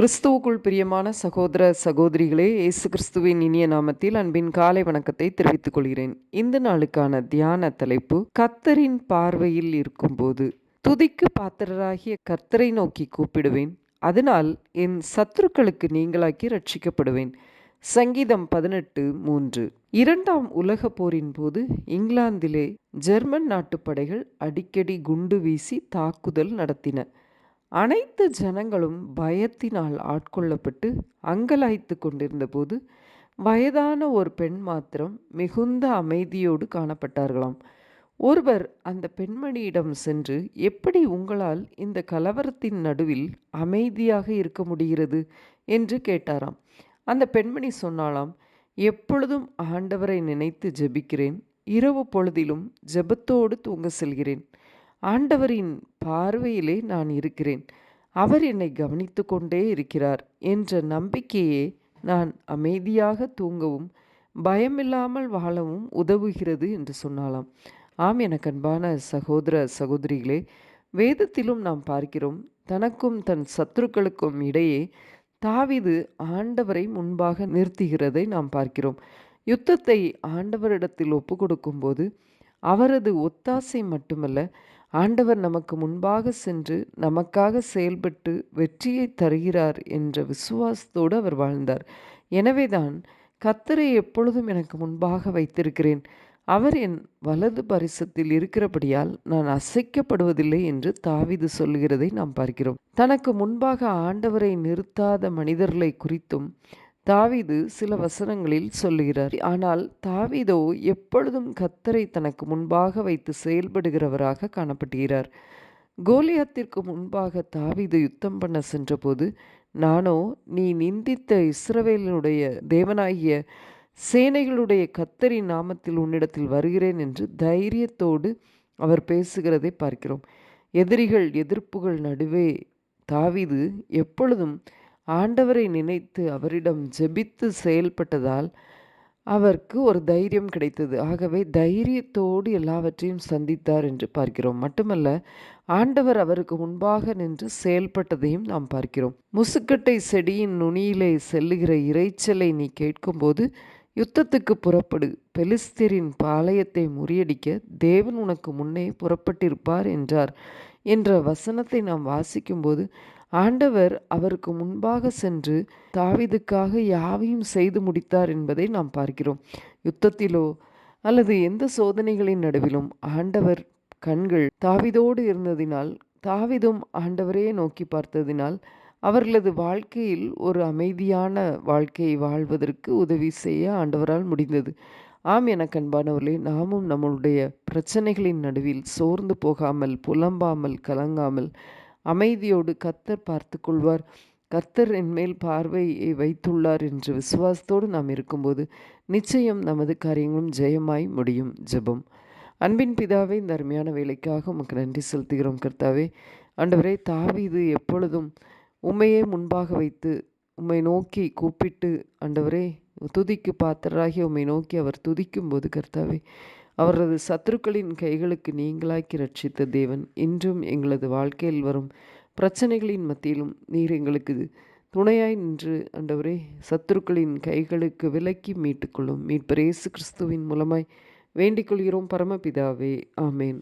கிறிஸ்துவுக்குள் பிரியமான சகோதர சகோதரிகளே இயேசு கிறிஸ்துவின் இனிய நாமத்தில் அன்பின் காலை வணக்கத்தை தெரிவித்துக் கொள்கிறேன். இந்த நாளுக்கான தியான தலைப்பு கத்தரின் பார்வையில் இருக்கும்போது துதிக்கு பாத்திரராகிய கர்த்தரை நோக்கி கூப்பிடுவேன். அதனால் என் சத்துருக்களுக்கு நீங்களாக்கி ரட்சிக்கப்படுவேன் சங்கீதம் பதினெட்டு மூன்று. இரண்டாம் உலகப் போரின் போது இங்கிலாந்திலே ஜெர்மன் நாட்டுப் படைகள் அடிக்கடி குண்டு வீசி தாக்குதல் நடத்தின. அனைத்து ஜனங்களும் பயத்தினால் ஆட்கொள்ளப்பட்டு அங்கலாய்த்து கொண்டிருந்தபோது வயதான ஒரு பெண் மாத்திரம் மிகுந்த அமைதியோடு காணப்பட்டார்களாம். ஒருவர் அந்த பெண்மணியிடம் சென்று எப்படி உங்களால் இந்த கலவரத்தின் நடுவில் அமைதியாக இருக்க முடிகிறது? என்று கேட்டாராம். அந்த பெண்மணி சொன்னாலாம் எப்பொழுதும் ஆண்டவரை நினைத்து ஜெபிக்கிறேன். இரவு பொழுதிலும் ஜெபத்தோடு தூங்க செல்கிறேன். ஆண்டவரின் பார்வையிலே நான் இருக்கிறேன். அவர் என்னை கவனித்து கொண்டே இருக்கிறார் என்ற நம்பிக்கையே நான் அமைதியாக தூங்கவும் பயமில்லாமல் வாழவும் உதவுகிறது என்று சொன்னாலாம் ஆம் எனக்கு அன்பான சகோதர சகோதரிகளே வேதத்திலும் நாம் பார்க்கிறோம் தனக்கும் தன் சத்துருக்களுக்கும் இடையே தாவிது ஆண்டவரை முன்பாக நிறுத்துகிறதை நாம் பார்க்கிறோம். யுத்தத்தை ஆண்டவரிடத்தில் ஒப்பு கொடுக்கும்போது அவரது ஒத்தாசை மட்டுமல்ல ஆண்டவர் நமக்கு முன்பாக சென்று நமக்காக செயல்பட்டு வெற்றியை தருகிறார் என்ற விசுவாசத்தோடு அவர் வாழ்ந்தார். எனவேதான் கத்தரை எப்பொழுதும் எனக்கு முன்பாக வைத்திருக்கிறேன். அவர் என் வலது பரிசத்தில் இருக்கிறபடியால் நான் அசைக்கப்படுவதில்லை என்று தாவிது சொல்லுகிறதை நாம் பார்க்கிறோம். தனக்கு முன்பாக ஆண்டவரை நிறுத்தாத மனிதர்களை குறித்தும் தாவிது சில வசனங்களில் சொல்லுகிறார் ஆனால் தாவிதோ எப்பொழுதும் கத்தரை தனக்கு முன்பாக வைத்து செயல்படுகிறவராக காணப்படுகிறார் கோலியாத்திற்கு முன்பாக தாவிது யுத்தம் பண்ண சென்றபோது நானோ நீ நிந்தித்த இஸ்ரவேலினுடைய தேவனாகிய சேனைகளுடைய கத்தரின் நாமத்தில் உன்னிடத்தில் வருகிறேன் என்று தைரியத்தோடு அவர் பேசுகிறதை பார்க்கிறோம். எதிரிகள் எதிர்ப்புகள் நடுவே தாவிது எப்பொழுதும் ஆண்டவரை நினைத்து அவரிடம் ஜெபித்து செயல்பட்டதால் அவருக்கு ஒரு தைரியம் கிடைத்தது. ஆகவே தைரியத்தோடு எல்லாவற்றையும் சந்தித்தார் என்று பார்க்கிறோம். மட்டுமல்ல ஆண்டவர் அவருக்கு முன்பாக நின்று செயல்பட்டதையும் நாம் பார்க்கிறோம். முசுக்கட்டை செடியின் நுனியிலே செல்லுகிற இறைச்சலை நீ கேட்கும்போது யுத்தத்துக்கு புறப்படு. பெலிஸ்தீரின் பாளையத்தை முறியடிக்க தேவன் உனக்கு முன்னே புறப்பட்டிருப்பார் என்றார் என்ற வசனத்தை நாம் வாசிக்கும்போது ஆண்டவர் அவருக்கு முன்பாக சென்று தாவிதுக்காக யாவையும் செய்து முடித்தார் என்பதை நாம் பார்க்கிறோம். யுத்தத்திலோ அல்லது எந்த சோதனைகளின் நடுவிலும் ஆண்டவர் கண்கள் தாவிதோடு இருந்ததினால் தாவிதும் ஆண்டவரே நோக்கி பார்த்ததினால் அவர்களது வாழ்க்கையில் ஒரு அமைதியான வாழ்க்கையை வாழ்வதற்கு உதவி செய்ய ஆண்டவரால் முடிந்தது. ஆம் என கண்பானவர்களே நாமும் நம்மளுடைய பிரச்சனைகளின் நடுவில் சோர்ந்து போகாமல் புலம்பாமல் கலங்காமல் அமைதியோடு கர்த்தர் பார்த்து கொள்வார். கர்த்தர் என்மேல் பார்வையை வைத்துள்ளார் என்று விசுவாசத்தோடு நாம் இருக்கும்போது நிச்சயம் நமது காரியங்களும் ஜெயமாய் முடியும். ஜெபம். அன்பின் பிதாவே இந்த அருமையான வேலைக்காக உமக்கு நன்றி செலுத்துகிறோம் கர்த்தாவே. ஆண்டவரே தாவிது எப்பொழுதும் உண்மையே முன்பாக வைத்து உம்மை நோக்கி கூப்பிட்டு ஆண்டவரே துதிக்கு பாத்திரராகி உம்மை நோக்கி அவர் துதிக்கும் போது கர்த்தாவே அவரது சத்துருக்களின் கைகளுக்கு நீங்களாக்கி ரட்சித்த தேவன். இன்றும் எங்களது வாழ்க்கையில் வரும் பிரச்சனைகளின் மத்தியிலும் நீர் எங்களுக்கு துணையாய் நின்று அண்டவரே சத்துருக்களின் கைகளுக்கு விலக்கி மீட்டுக்கொள்ளும். மீட்பர் இயேசு கிறிஸ்துவின் மூலமாய் வேண்டிக் கொள்கிறோம் பரமபிதாவே ஆமேன்.